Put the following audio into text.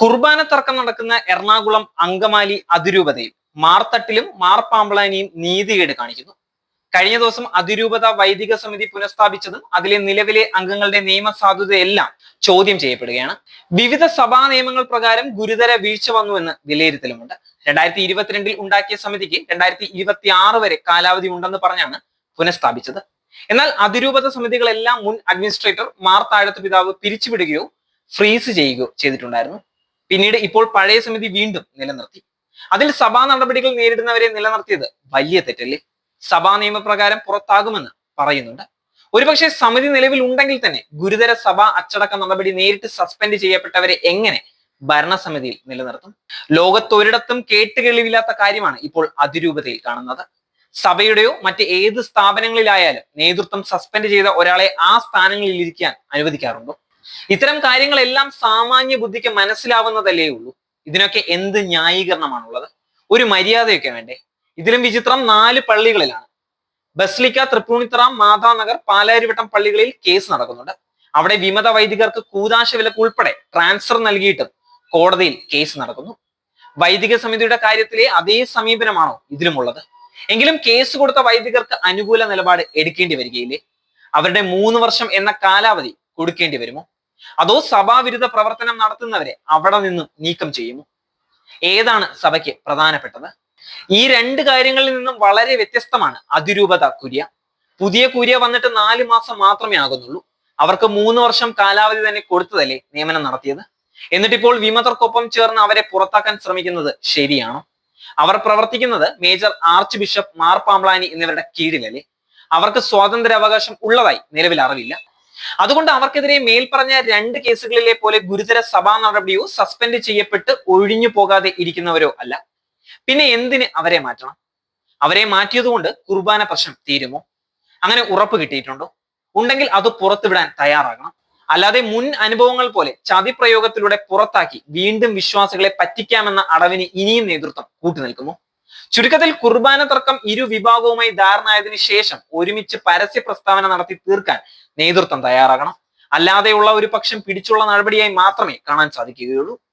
കുർബാന തർക്കം നടക്കുന്ന എറണാകുളം അങ്കമാലി അതിരൂപതയിൽ മാർത്തട്ടിലും മാർപ്പാമ്പളാനിയും നീതികേട് കാണിക്കുന്നു. കഴിഞ്ഞ ദിവസം അതിരൂപത വൈദിക സമിതി പുനഃസ്ഥാപിച്ചതും അതിലെ നിലവിലെ അംഗങ്ങളുടെ നിയമസാധുതയെല്ലാം ചോദ്യം ചെയ്യപ്പെടുകയാണ്. വിവിധ സഭാ നിയമങ്ങൾ പ്രകാരം ഗുരുതര വീഴ്ച വന്നുവെന്ന് വിലയിരുത്തലുമുണ്ട്. രണ്ടായിരത്തി ഇരുപത്തിരണ്ടിൽ ഉണ്ടാക്കിയ സമിതിക്ക് രണ്ടായിരത്തി ഇരുപത്തി ആറ് വരെ കാലാവധി ഉണ്ടെന്ന് പറഞ്ഞാണ് പുനഃസ്ഥാപിച്ചത്. എന്നാൽ അതിരൂപത സമിതികളെല്ലാം മുൻ അഡ്മിനിസ്ട്രേറ്റർ മാർ താഴത്ത് പിതാവ് പിരിച്ചുവിടുകയോ ഫ്രീസ് ചെയ്യുകയോ ചെയ്തിട്ടുണ്ടായിരുന്നു. പിന്നീട് ഇപ്പോൾ പഴയ സമിതി വീണ്ടും നിലനിർത്തി. അതിൽ സഭാ നടപടികൾ നേരിടുന്നവരെ നിലനിർത്തിയത് വലിയ തെറ്റല്ലേ? സഭാ നിയമപ്രകാരം പുറത്താകുമെന്ന് പറയുന്നുണ്ട്. ഒരുപക്ഷെ സമിതി നിലവിൽ ഉണ്ടെങ്കിൽ തന്നെ ഗുരുതര സഭാ അച്ചടക്ക നടപടി നേരിട്ട് സസ്പെൻഡ് ചെയ്യപ്പെട്ടവരെ എങ്ങനെ ഭരണസമിതിയിൽ നിലനിർത്തും? ലോകത്തൊരിടത്തും കേട്ടുകേളിവില്ലാത്ത കാര്യമാണ് ഇപ്പോൾ അതിരൂപതയിൽ കാണുന്നത്. സഭയുടെയോ മറ്റ് ഏത് സ്ഥാപനങ്ങളിലായാലും നേതൃത്വം സസ്പെൻഡ് ചെയ്ത ഒരാളെ ആ സ്ഥാനങ്ങളിൽ ഇരിക്കാൻ അനുവദിക്കാറുണ്ടോ? ഇത്തരം കാര്യങ്ങളെല്ലാം സാമാന്യ ബുദ്ധിക്ക് മനസ്സിലാവുന്നതല്ലേ ഉള്ളൂ. ഇതിനൊക്കെ എന്ത് ന്യായീകരണമാണുള്ളത്? ഒരു മര്യാദയൊക്കെ വേണ്ടേ? ഇതിലും വിചിത്രം നാല് പള്ളികളിലാണ്. ബസ്ലിക്ക തൃപ്പൂണിത്തറ മാതാനഗർ പാലാരിവട്ടം പള്ളികളിൽ കേസ് നടക്കുന്നുണ്ട്. അവിടെ വിമത വൈദികർക്ക് കൂതാശ വിലക്ക് ഉൾപ്പെടെ ട്രാൻസ്ഫർ നൽകിയിട്ടും കോടതിയിൽ കേസ് നടക്കുന്നു. വൈദിക സമിതിയുടെ കാര്യത്തിലെ അതേ സമീപനമാണോ ഇതിലുമുള്ളത്? എങ്കിലും കേസ് കൊടുത്ത വൈദികർക്ക് അനുകൂല നിലപാട് എടുക്കേണ്ടി വരികയില്ലേ? അവരുടെ മൂന്ന് വർഷം എന്ന കാലാവധി കൊടുക്കേണ്ടി വരുമോ? അതോ സഭാവിരുദ്ധ പ്രവർത്തനം നടത്തുന്നവരെ അവിടെ നിന്നും നീക്കം ചെയ്യുമോ? ഏതാണ് സഭയ്ക്ക് പ്രധാനപ്പെട്ടത്? ഈ രണ്ട് കാര്യങ്ങളിൽ നിന്നും വളരെ വ്യത്യസ്തമാണ് അതിരൂപത കുര്യ. പുതിയ കുര്യ വന്നിട്ട് നാല് മാസം മാത്രമേ ആകുന്നുള്ളൂ. അവർക്ക് മൂന്ന് വർഷം കാലാവധി തന്നെ കൊടുത്തതല്ലേ നിയമനം നടത്തിയത്? എന്നിട്ടിപ്പോൾ വിമതർക്കൊപ്പം ചേർന്ന് അവരെ പുറത്താക്കാൻ ശ്രമിക്കുന്നത് ശരിയാണോ? അവർ പ്രവർത്തിക്കുന്നത് major archbishop Mar Pamplany എന്നിവരുടെ കീഴിലല്ലേ? അവർക്ക് സ്വാതന്ത്ര്യാവകാശം ഉള്ളതായി നിലവിൽ അറിവില്ല. അതുകൊണ്ട് അവർക്കെതിരെ മേൽപ്പറഞ്ഞ രണ്ട് കേസുകളിലെ പോലെ ഗുരുതര സഭാ നടപടിയോ സസ്പെൻഡ് ചെയ്യപ്പെട്ട് ഒഴിഞ്ഞു പോകാതെ ഇരിക്കുന്നവരോ അല്ല. പിന്നെ എന്തിന് അവരെ മാറ്റണം? അവരെ മാറ്റിയതുകൊണ്ട് കുർബാന പ്രശ്നം തീരുമോ? അങ്ങനെ ഉറപ്പ് കിട്ടിയിട്ടുണ്ടോ? ഉണ്ടെങ്കിൽ അത് പുറത്തുവിടാൻ തയ്യാറാകണം. അല്ലാതെ മുൻ അനുഭവങ്ങൾ പോലെ ചതിപ്രയോഗത്തിലൂടെ പുറത്താക്കി വീണ്ടും വിശ്വാസികളെ പറ്റിക്കാമെന്ന അടവിന് ഇനിയും നേതൃത്വം കൂട്ടുനിൽക്കുന്നു. ചുരുക്കത്തിൽ കുർബാന തർക്കം ഇരു വിഭാഗവുമായി ധാരണയായതിനു ശേഷം ഒരുമിച്ച് പരസ്യ പ്രസ്താവന നടത്തി തീർക്കാൻ നേതൃത്വം തയ്യാറാകണം. അല്ലാതെയുള്ള ഒരു പക്ഷം പിടിച്ചുള്ള നടപടിയായി മാത്രമേ കാണാൻ സാധിക്കുകയുള്ളൂ.